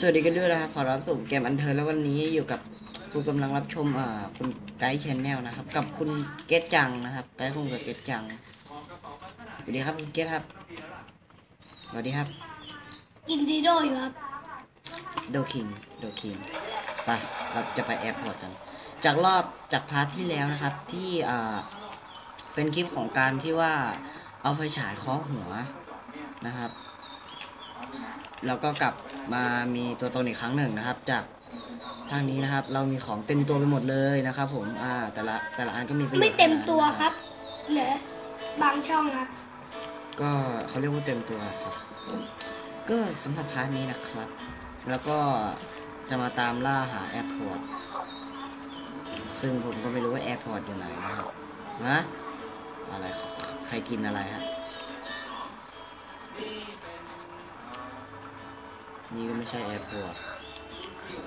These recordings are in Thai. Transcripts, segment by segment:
สวัสดีกันด้วยนะครับขอรับสู่เกมอันเทอร์แล้ววันนี้อยู่กับคุณกำลังรับชมอ่าคุณไกด์ชแนลนะครับ กับคุณเกตจังนะครับไกด์คงกับเกตจังสวัสดีครับคุณเกตครับสวัสดีครับ กินดีโดอยู่ครับโดคิงโดคิงไปเราจะไปแอร์พอร์ตกัน จากรอบจากพาร์ทที่แล้วนะครับ ที่อ่าเป็นคลิปของการที่ว่าเอาไฟฉายเคาะหัวนะครับ แล้วก็กลับมามีตัวตนอีกครั้งหนึ่งนะครับ จากทางนี้นะครับ เรามีของเต็มตัวไปหมดเลยนะครับผมอ่าแต่ละแต่ละอันก็มีประโยชน์ไม่เต็มทั้งนั้นตัวนะครับเหลือบางช่องครับก็เขาเรียกว่าเต็มตัวครับ ก็สำหรับพาร์ทนี้นะครับ แล้วก็จะมาตามล่าหาแอร์พอร์ตซึ่งผมก็ไม่รู้ว่าแอร์พอร์ตอยู่ไหนนะครับฮะอะไรใครกินอะไรฮะ นี่ก็ไม่ใช่แอร์พอร์ต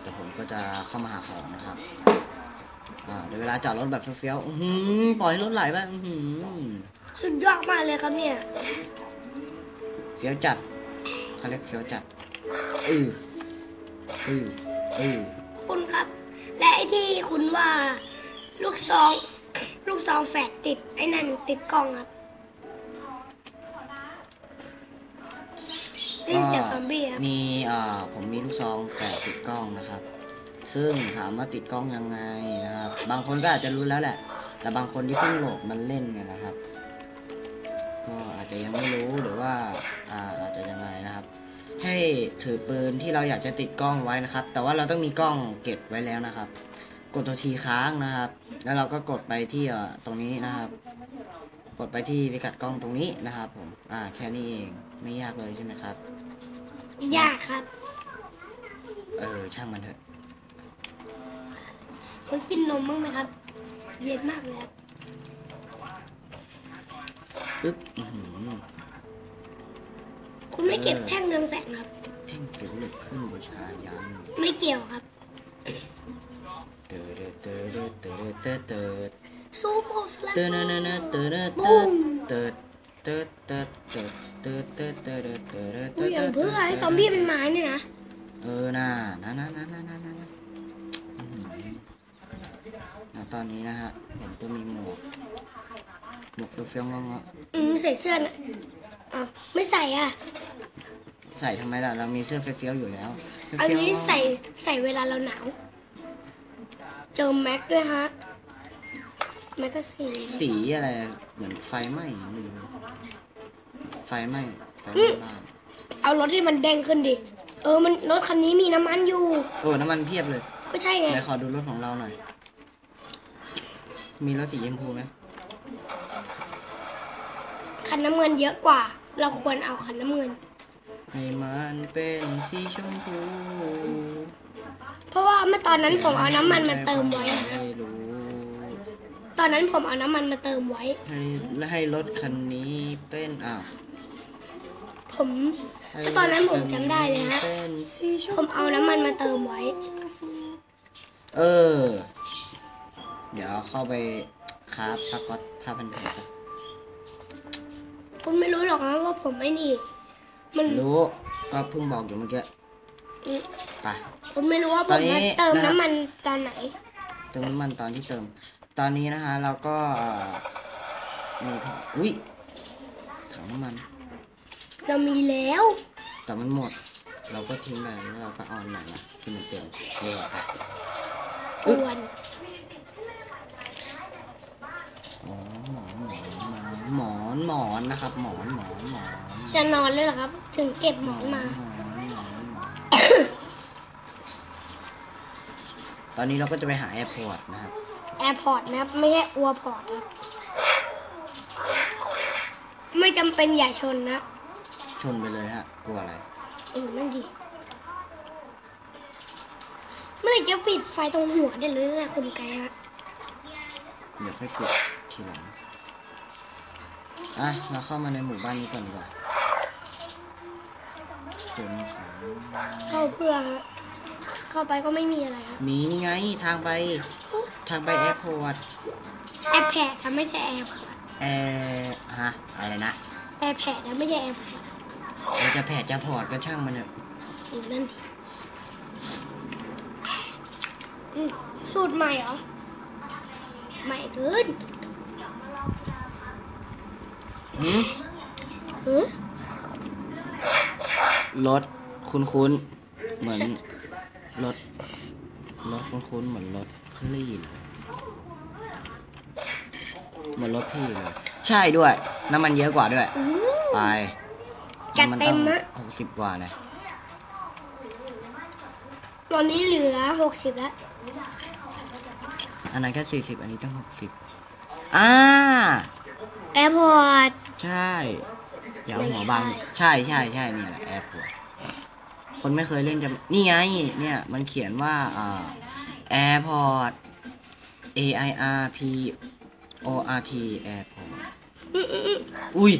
แต่ผมก็จะเข้ามาหาของนะครับอ่าเดี๋ยวเวลาจอดรถแบบเฟี้ยวๆอื้อหือปล่อยให้รถไหลบ้างอื้อหือสุดยอดมากเลยครับเนี่ย เฟี้ยวจัดเขาเรียกเฟี้ยวจัดอืออืออือคุณครับ และไอ้ที่คุณว่าลูกซอง ลูกซองแฝดติดไอ้นั่นติดกล้องครับ อมบี้ครับมีเอ่อผมมีลูกซองแฝดติดกล้องนะครับ ซึ่งถามว่าติดกล้องยังไงนะครับบางคนก็อาจจะรู้แล้วแหละ แต่บางคนที่เพิ่งโหลดมันเล่นเนี่ยนะครับ ก็อาจจะยังไม่รู้หรือว่าอ่าอาจจะยังไงนะครับ ให้ถือปืนที่เราอยากจะติดกล้องไว้นะครับ แต่ว่าเราต้องมีกล้องเก็บไว้แล้วนะครับ กดตัวทีค้างนะครับ แล้วเราก็กดไปที่เอ่อตรงนี้นะครับ กดไปที่พิกัดกล้องตรงนี้นะครับผมอ่าแค่นี้เองไม่ยากเลยใช่ไหมครับ ยากครับ เออช่างมันเถอะคุณกินนมบ้างไหมครับ เย็นมากเลยครับปึ๊บอือหือคุณไม่เก็บแท่งเรืองแสงครับ แท่งสิวเหล็กขึ้นบูชายันไม่เกี่ยวครับ เตอเดเตอเดเตอเดเตอเตอ ซูโม่สลัมเตอเนเนเนเตอเนเตบุ้องเตอเตอเตอเตอเตอเตอเตอเตอเตอเตออุ้ยอย่างเพื่อให้ซอมบี้เป็นไม้เนี่ยนะเออน่าน่าน่าน่าน่าน่าน่าอื้อหือแล้วตอนนี้นะฮะผมก็มีหมวกหมวกเฟี้ยวๆงออืมใส่เสื้อนะอ้าวไม่ใส่อะๆใส่ทำไมล่ะ เรามีเสื้อเฟี้ยวๆอยู่แล้ว อันเฟี้ยวๆนี้ใส่ใส่เวลาเราหนาว เจอแม็กด้วยฮะแม็กกาซีนสีอะไรเหมือนไฟไหม้ไม่รู้ไฟไหม้ไฟไหม้บ้านเอารถที่มันแดงขึ้นดิ เออมันรถคันนี้มีน้ำมันอยู่ โอ้น้ำมันเพียบเลย ก็ใช่ไงไหนขอดูรถของเราหน่อย มีรถสีชมพูไหมคันน้ำเงินเยอะกว่า เราควรเอาคันน้ำเงิน ให้มันเป็นสีชมพู เพราะว่าเมื่อตอนนั้นผมเอาน้ำมันมาเติมไว้อะให้รู้ ตอนนั้นผมเอาน้ำมันมาเติมไว้ ให้และให้รถคันนี้เป็นอ้าวผมแล้วตอนนั้นผมจำได้เลยฮะเป็นสีชผมมเอาน้ำมันมาเติมไว้ เออ เดี๋ยวเข้าไปคราฟผ้าก๊อตผ้าพันแผลก่อนคุณไม่รู้หรอกนะว่าผมไม่นี่ มันรู้ก็เพิ่งบอกอยู่เมื่อกี้ไป คุณไม่รู้ว่าผตอนมนี้ มาเติมนะน้ำมันตอนไหน เติมน้ำมันตอนที่เติม ตอนนี้นะฮะเราก็เอ่อมีถังอุ้ยถังน้ำมัน เรามีแล้ว แต่มันหมด เราก็ทิ้งไปแล้วเราก็เอาอันไหนนะที่มันเต็มเรียกว่ากวนอ๋อหมอนหมอนหมอนหมอนนะครับ หมอนหมอนหมอนจะนอนเลยเหรอครับ ถึงเก็บหมอนมาหมอนหมอนหมอนหมอนตอนนี้เราก็จะไปหาแอร์พอร์ตนะครับแอ ร์พอร์ตนะครับ ไม่ใช่อัวพอร์ตครับ ไม่จำเป็นอย่าชนนะชนไปเลยฮะ กลัวอะไร เออนั่นดีเมื่อไหร่จะปิดไฟตรงหัวได้หรือไงคุณไกด์ฮะเดี๋ยวค่อยปิดทีหลัง อะ เราเข้ามาในหมู่บ้านนี้ก่อนดีกว่าส่วนของเข้าเพื่อฮะเข้าไปก็ไม่มีอะไรครับมีนี่ไงทางไป ทางไปแอร์พอร์ตแอร์แพดนะไม่ใช่แอร์พอร์ตแอร์ฮะอะไรนะแอร์แพดนะไม่ใช่แอร์พอร์ตเราจะแผดจะพอร์ตก็ช่างมันเถอะเออนั่นดีอืมสูตรใหม่เหรอ ใหม่เกินหืมหือรถคุ้นๆเหมือนรถรถคุ้นๆเหมือนรถพี่เลย เหมือนรถพี่เลยใช่ด้วย น้ำมันเยอะกว่าด้วยอู้ไปจัดเต็มนะนะหกสิบกว่านะตอนนี้เหลือหกสิบแล้ว อันนั้นแค่สี่สิบอันนี้ตั้งหกสิบอ่าแอร์พอร์ตใช่อย่าเอาหัวไม่ใช่บังใช่ใช่ใช่เนี่ยแหละแอร์พอร์ตคนไม่เคยเล่นจะนี่ไง เนี่ยมันเขียนว่าอ่า airport a i r p o r t airport อื้อ อื้ออื้ออุ้ย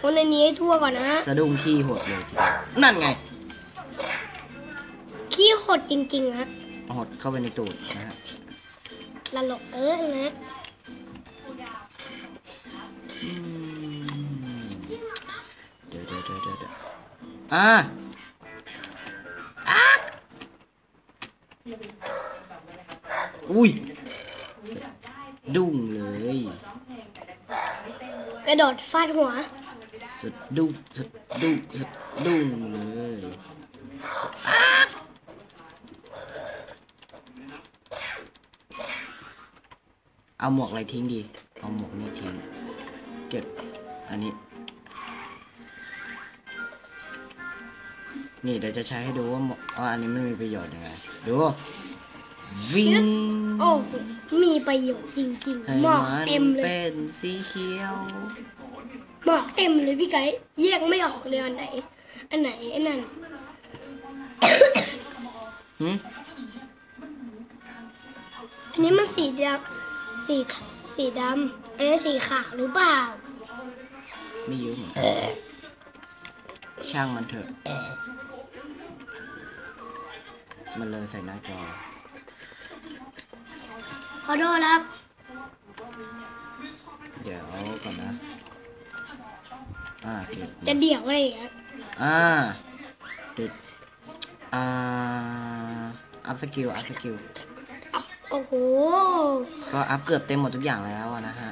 คนในนี้ให้ทั่วก่อนนะ สะดุ้งขี้หดเลยทีเดียวนั่นไง ขี้ขดจริงๆฮะหดเข้าไปในตูดนะฮะละหลกเออนะอืมเดี๋ยวเดี๋ยวเดี๋ยวเดี๋ยวเดี๋ยวอ่าอะอุ้ย ดุ้งเลย กระโดดฟาดหัว สุดดุ้งสุดดุ้งสุดดุ้งเลยอะเอาหมวกอะไรทิ้งดี เอาหมวกนี่ทิ้ง เก็บ อันนี้ นี่เดี๋ยวจะใช้ให้ดูว่าหมวกว่าอันนี้มันมีประโยชน์ยังไง ดู วิ่งโอ้โหมีประโยชน์จริงให้ๆหมอกมันเต็มเลยเป็นสีเขียวหมอกเต็มเลยพี่ไก่แยกไม่ออกเลยอันไหน อันไหนอันนั้นหืมอันนี้มันสีดำสีสีดำอันนี้นสีขาวหรือเปล่า ไม่เยอะเหมือนกันช่างมันเถอะ มันเลยใส่หน้าจอ ขอโทษครับ เดี๋ยวก่อนนะ อ่าเก็บจะเดี่ยวอะไรอย่างเงี้ยอ่าเด็ดอ่า อัพสกิล อัพสกิล โอ้โห ก็อัพเกือบเต็มหมดทุกอย่างแล้วอะนะฮะ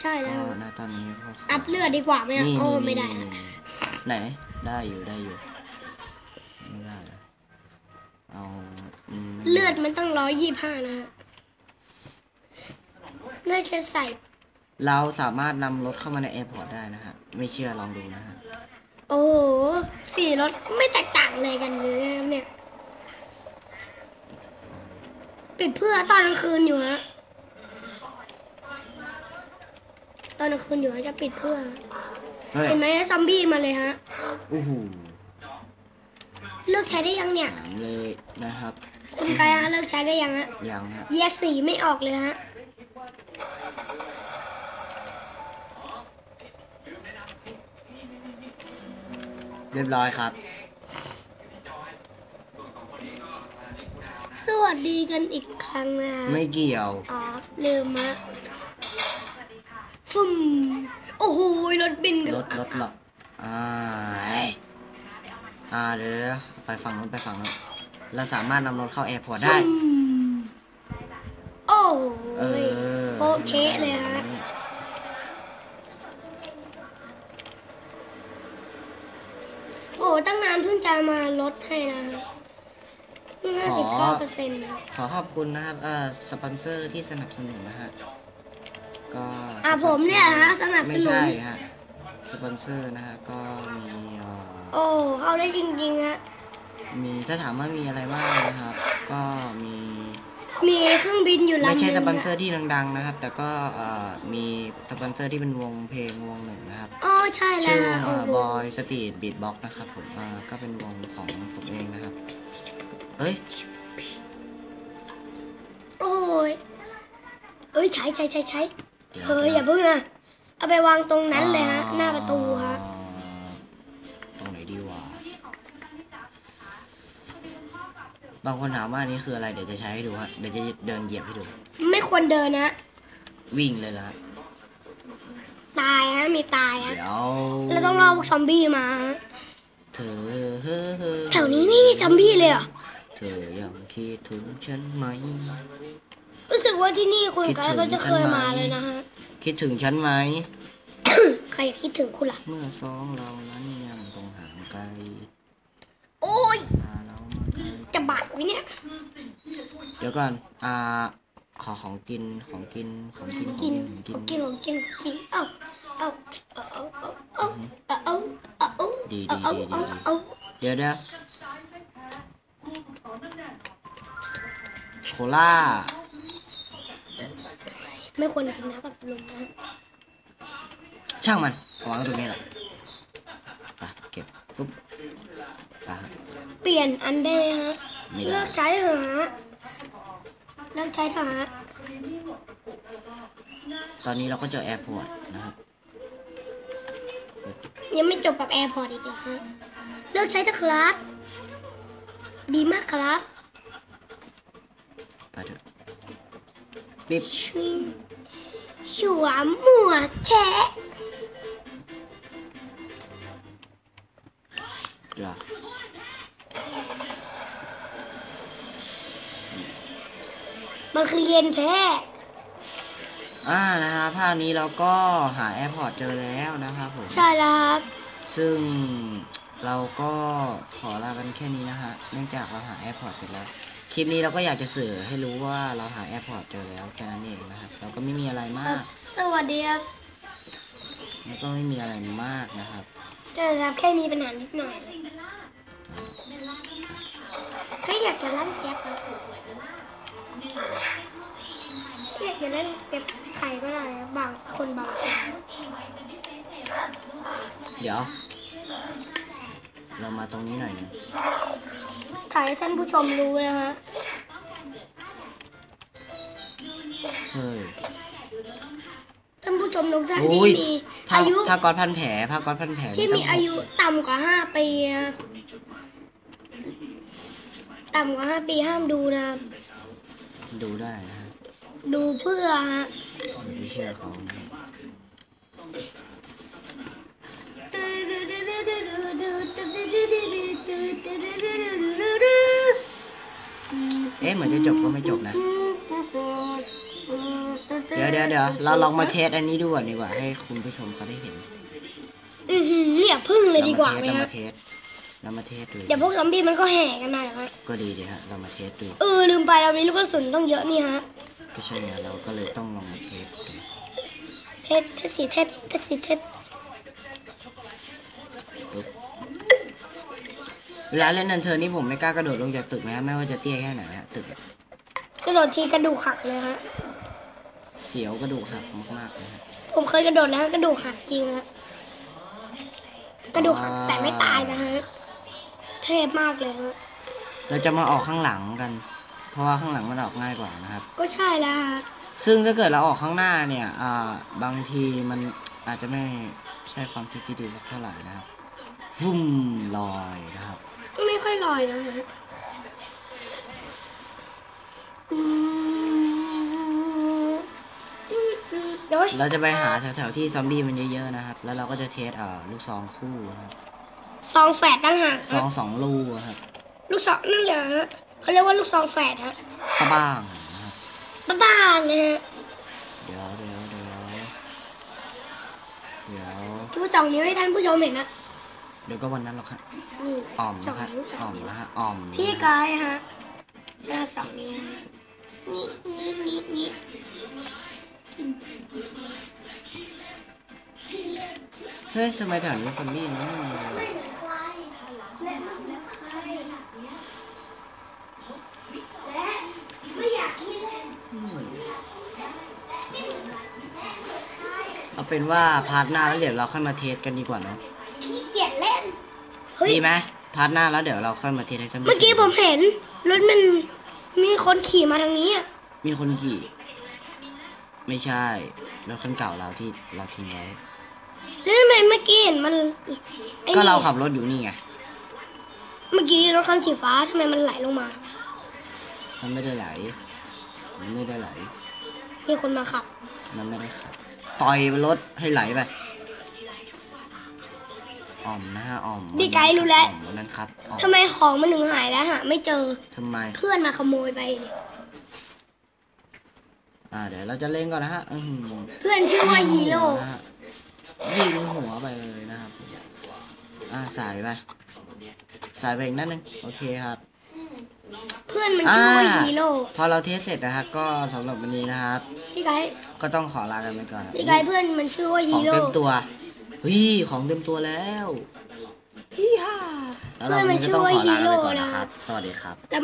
ใช่ก็แล้วณตอนนี้ก็อัพเลือดดีกว่าไหมอะนี่โอ้นี่ไม่ได้นี่อะนี่ไหน ได้อยู่ ได้อยู่ ไม่ได้เหรอเอาอืม เลือดมันต้องร้อยยี่ห้านะฮะ น่าจะใส่เราสามารถนำรถเข้ามาในแอร์พอร์ตได้นะฮะ ไม่เชื่อลองดูนะฮะ โอ้โหสีรถไม่แตกต่างเลยกันเลยนะครับเนี่ย ปิดเพื่อตอนกลางคืนอยู่ฮะ ตอนกลางคืนอยู่ฮะจะปิดเพื่อ เฮ้ยเห็นไหมซอมบี้มาเลยฮะอู้หูเลิกใช้ได้ยังเนี่ยถามเลยนะครับ คุณไกฮะเลิกใช้ได้ยังฮะ ยังฮะ แยกสีไม่ออกเลยฮะ รียบร้อยครับ สวัสดีกันอีกครั้งนะฮะไม่เกี่ยว อ๋อลืมฮะฟุ่มโอ้โหรถบินกันรถรถหรอกอ่าเอ้ยอ่าเดี๋ยวเดี๋ยวไปฝั่งนู้นไปฝั่งนู้นเราสามารถนำรถเข้าแอร์พอร์ตได้ฟุ่มโอ้เออโอเคเลยฮะ โอ้ตั้งนานเพิ่ง จะมาลดให้นะเพิ่งห้าสิบเก้าเปอร์เซ็นต์นะขอขอบคุณนะครับเอ่อสปอนเซอร์ที่สนับสนุนนะฮะก็อะผมเนี่ยฮะสนับสไม่นุน ใช่ฮะสปอนเซอร์นะฮะก็มีเอ่อ โอ้เข้าได้จริงๆฮะ มีถ้าถามว่ามีอะไรบ้างนะครับ ก็มี มีเครื่องบินอยู่ลำหไม่นึ่งใช่สปอนนะเซอร์ที่ดังๆนะครับ แต่ก็เอ่อมีสปอนเซอร์ที่เป็นวงเพลงวงหนึ่งนะครับอ๋อใช่แล้วชื่อวงโอ้โหบอยสตรีทบีทบ็อกนะครับผมอ่าก็เป็นวงของผมเองนะครับเอ้ยโอ้ยเอ้ยใช้ใช้ใช้ใช้เดี๋ยวเฮ้ยเดี๋ยวอย่าเพิ่งนะเอาไปวางตรงนั้นเลยฮะหน้าประตูฮะอ่าตรงไหนดีวะ บางคนถามว่าอันนี้คืออะไรเดี๋ยวจะใช้ให้ดูฮะเดี๋ยวจะเดินเหยียบให้ดู ไม่ควรเดินนะ วิ่งเลยละตายฮะมีตายฮะเดี๋ยวเราต้องรอพวกซอมบี้มาฮะเธอแถวนี้ไม่มีซอมบี้เลยเหรอเเธอยังคิดถึงฉันไหม รู้สึกว่าที่นี่คุณคิดไกด์ถึงเขาจะเคยฉันไหมมาเลยนะฮะ คิดถึงฉันไหม ใครคิดถึงคุณล่ะ เมื่อสองเรานั้นยังต้องห่างไกล โอ้ย พาเรามาไกล จะบาดไหมเนี่ยเดี๋ยวก่อน อ่า ขอของกิน ของกิน ของกินกิน ของกิน ของกิน ของกิน เอ้าเอ้าเอ้าเอ้าเอ้าเอ้าเอ้าเอ้าดีเอ้าดีเอ้าดีดีเอ้าดีเอ้าเดี๋ยวเดี๋ยวโคล่า ไม่ควรกินน้ำปัดลมนะช่างมันวางตรงนี้แหละไปเก็บปุ๊บไปฮะเปลี่ยนอันได้ไหมฮะ ไม่ได้เลิกใช้เถอะฮะเลิกใช้เถอะฮะตอนนี้เราก็เจอแอร์พอร์ตนะครับ ยังไม่จบกับแอร์พอร์ตอีกเหรอฮะเลิกใช้เถอะครับ ดีมากครับไปเถอะปิ๊บชิงชัวหมัวแชะเดี๋ยว มันคือเย็นแท้อ่านะฮะภาคนี้เราก็หาแอร์พอร์ตเจอแล้วนะครับผม ใช่แล้วครับ ซึ่งเราก็ขอลากันแค่นี้นะฮะ เนื่องจากเราหาแอร์พอร์ตเสร็จแล้ว คลิปนี้เราก็อยากจะสื่อให้รู้ว่าเราหาแอร์พอร์ตเจอแล้วแค่นั้นเองนะครับ เราก็ไม่มีอะไรมาก สวัสดีครับแล้วก็ไม่มีอะไรมากนะครับ เจอครับแค่มีปัญหานิดหน่อยแค่อยากจะเล่นแก๊ปครับ อยากจะเล่นแก๊ปใครก็ได้ครับบางคนบางคนเดี๋ยว เรามาตรงนี้หน่อยหนึงถ่ายให้ท่านผู้ชมรู้นะฮะเฮ้ยท่านผู้ชมทุกท่านโอ้ที่ยมีผ้าอายุผ้าก๊อตพันแผลผ้าก๊อตพันแผลที่มีไต้งอายุต่ำกว่าห้าปีนะครับต่ำกว่าห้าปีห้ามดูนะครับ ดูได้นะฮะดูเพื่อฮะอย่าไปเชื่อเขานะฮะเอ๊ะเหมือนจะจบก็ไม่จบนะ เดี๋ยวเดี๋ยวเดี๋ยวเราลองมาเทสอันนี้ดูก่อนดีกว่าให้คุณผู้ชมเขาได้เห็นอือหืออย่าพึ่งเลยดีกว่าไหมเราฮะมา เทสเรามาเทสดูเดี๋ยวพวกซอมบี้มันก็แห่กันมาเหรอฮะก็ดีดีฮะเรามาเทสดูเออลืมไปเรามีลูกกระสุนต้องเยอะนี่ฮะก็ใช่ไงเราก็เลยต้องลองมาเทสดูเทสเทสสีเทสเทสสีเทสปุ๊บเวลาเล่นนันเทอร์นี่ผมไม่กล้ากระโดดลงจากตึกนะฮะไม่ว่าจะเตี้ยแค่ไหนฮะตึกอะกระโดดทีกระดูกหักเลยฮะเสียวกระดูกหักมากๆเลยฮะผมเคยกระโดดแล้วกระดูกหักจริงฮะกระดูกหักแต่ไม่ตายนะฮะ เทพมากเลยฮะเราจะมาออกข้างหลังกัน เพราะว่าข้างหลังมันออกง่ายกว่านะครับ ก็ใช่แล้วฮะซึ่งถ้าเกิดเราออกข้างหน้าเนี่ยอ่าบางทีมันอาจจะไม่ใช่ความคิดที่ดีสักเท่าไหร่นะครับฟุ้มลอยนะครับ ไม่ค่อยลอยนะฮะอืมเดี๋ยวเราจะไปหาแถวๆที่ซอมบี้มันเยอะๆนะครับ แล้วเราก็จะเทสอ่าลูกซองคู่นะครับ ซองแฝดตั้งหากซองสองลูกอะครับลูกซองนั่นเหรอฮะเขาเรียกว่าลูกซองแฝดฮะป้าบ้างนะครับบ้าบ้านนะฮะเดี๋ยวเดี๋ยวเดี๋ยวเดี๋ยวชูสองนิ้วให้ท่านผู้ชมเห็นนะเดี๋ยวก็วันนั้นหรอกครับนี่อ่อมสอนะงฮะนิ้วสอ่อองมนิ้วนะฮะอ่อมพี่กายฮะใช่สองนิ้วฮะนี่นี่นี่นี่เฮ้ยทำไมแถวนี้ซอมบี้มันไม่มีเลย เอาเป็นว่าพาร์ทหน้าแล้วเดี๋ยวเราค่อยมาเทสกันดีกว่าเนาะขี้เกียจเล่น เฮ้ย ดีไหมพาร์ทหน้าแล้วเดี๋ยวเราค่อยมาเทสให้ท่านผู้ชเมื่อกี้ผมเห็นรถมันมีคนขี่มาทางนี้อะมีคนขี่ ไม่ใช่รถคันเก่าเราที่เราทิ้งไว้แล้วทำไมเมื่อกี้เห็นมันไอ้นี่ก็เราขับรถอยู่นี่ไงเมื่อกี้รถคันสีฟ้าทำไมมันไหลลงมา มันไม่ได้ไหล มันไม่ได้ไหล มีคนมาขับ มันไม่ได้ขับ ปล่อยรถให้ไหลไปออ่อมนะฮะอ่อมพี่ไกด์รู้แล้ว อ่อมวันนั้นครับอ่อมทำไมของมันถึงหายแล้วหาไม่เจอ ทำไม เพื่อนมาขโมยไปอ่าเดี๋ยวเราจะเล่นก่อนนะฮะอื้อหือเพื่อนชื่อว่าฮีโร่ นะฮะยิงหัวไปเลยนะครับ อ่าสายไปสายไปอีกนั่นหนึงโอเคครับ เพื่อนมันชื่อว่าอ่าฮีโร่พอเราเทสเสร็จนะครับ ก็สำหรับวันนี้นะครับ พี่ไกด์ก็ต้องขอลากันไปก่อนนะพี่ไกด์เพื่อนมันชื่อว่าขฮีองโร่เต็มตัวเฮ้ยของเต็มตัวแล้วฮีฮ่า แล้วเราวันนี้ก็ต้องขอลากันไปก่อนนะครับ สวัสดีครับ แต่